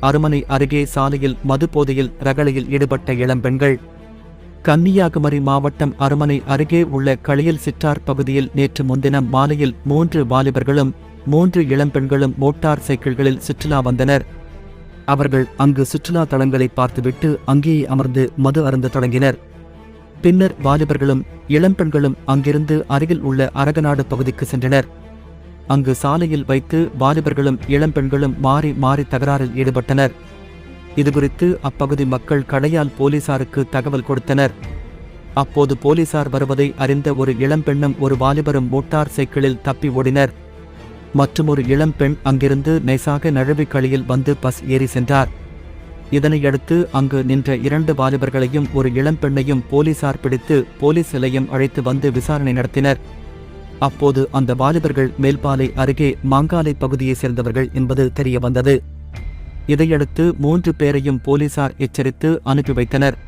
அருமனை அருகே சாலையில் மதுபோதையில் ரகளையில் ஈடுபட்ட இளம்பெண்கள் கன்னியாகுமரி மாவட்டம் அருமனை அருகே உள்ள களியல் சிற்றார் பகுதியில் நேற்று முன்தினம் மாலையில் மூன்று வாலிபர்களும் மூன்று இளம்பெண்களும் மோட்டார் சைக்கிள்களில் சுற்றுலா வந்தனர். அவர்கள் அங்கு சுற்றுலா தலங்களை பார்த்துவிட்டு அங்கேயே அமர்ந்து மது அருந்த தொடங்கினர். பின்னர் வாலிபர்களும் இளம்பெண்களும் அங்கிருந்து அருகில் உள்ள அரகநாடு பகுதிக்கு சென்றனர். அங்கு சாலையில் வைத்து வாலிபர்களும் இளம்பெண்களும் மாறி மாறி தகராறில் ஈடுபட்டனர். இதுகுறித்து அப்பகுதி மக்கள் கடையால் போலீசாருக்கு தகவல் கொடுத்தனர். அப்போது போலீசார் வருவதை அறிந்த ஒரு இளம்பெண்ணும் ஒரு வாலிபரும் மோட்டார் சைக்கிளில் தப்பி ஓடினர். மற்றும் ஒரு இளம்பெண் அங்கிருந்து நைசாக நழுவிக்களியில் வந்து பஸ் ஏறி சென்றார். இதனையடுத்து அங்கு நின்ற இரண்டு வாலிபர்களையும் ஒரு இளம்பெண்ணையும் போலீசார் பிடித்து போலீஸ் நிலையம் அழைத்து வந்து விசாரணை நடத்தினர். அப்போது அந்த வாலிபர்கள் மேல்பாலை அருகே மாங்காலை பகுதியைச் சேர்ந்தவர்கள் என்பது தெரியவந்தது. இதையடுத்து மூன்று பேரையும் போலீசார் எச்சரித்து அனுப்பி வைத்தனர்.